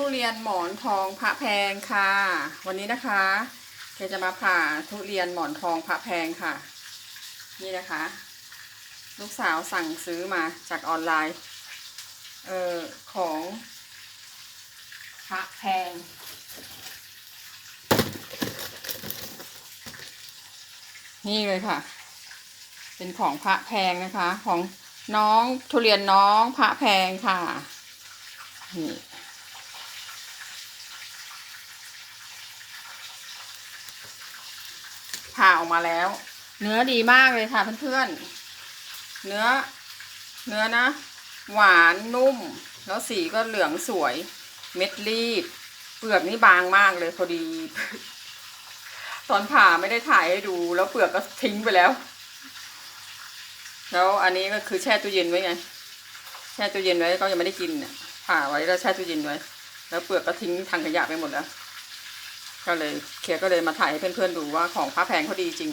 ทุเรียนหมอนทองพระแพงค่ะ วันนี้นะคะเกจะมาผ่าทุเรียนหมอนทองพระแพงค่ะ นี่นะคะ ลูกสาวสั่งซื้อมาจากออนไลน์ เอ่อของพระแพง นี่เลยค่ะ เป็นของพระแพงนะคะ ของน้องทุเรียนน้องพระแพงค่ะนี่ ผ่าออกมาแล้ว เนื้อดีมากเลยค่ะเพื่อนๆ เนื้อ เนื้อนะ หวานนุ่ม แล้วสีก็เหลืองสวย เม็ดรีบ เปลือกนี่บางมากเลยพอดี ตอนผ่าไม่ได้ถ่ายให้ดู แล้วเปลือกก็ทิ้งไปแล้ว แล้วอันนี้ก็คือแช่ตู้เย็นไว้ไง แช่ตู้เย็นไว้ก็ยังไม่ได้กินเนี่ยผ่าไว้แล้วแช่ตู้เย็นไว้ แล้วเปลือกก็ทิ้งทางขยะไปหมดแล้ว ก็เลยเคียร์ก็เลยมาถ่ายให้เพื่อนๆดูว่าของพระแพงเขาดีจริง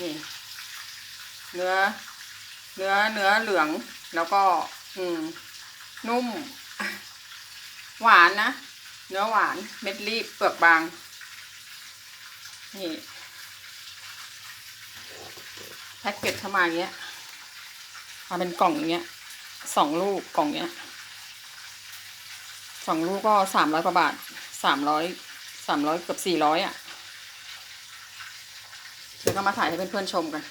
นี่ เนื้อ เนื้อเนื้อเหลือง แล้วก็ อืม นุ่ม หวานนะ เนื้อหวาน เม็ดรีบเปลือกบาง นี่แพ็กเกจเข้ามาเงี้ยมาเป็นกล่องอย่างเงี้ยสองลูกกล่องเงี้ยสองลูกก็สามร้อยกว่าบาทสามร้อย สามร้อยเกือบสี่ร้อยอะเดี๋ยวก็มาถ่ายให้เพื่อนๆชมกัน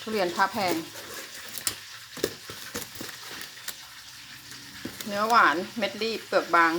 ทุเรียนผ้าแพง เนื้อหวานเม็ดรีบเปลือกบาง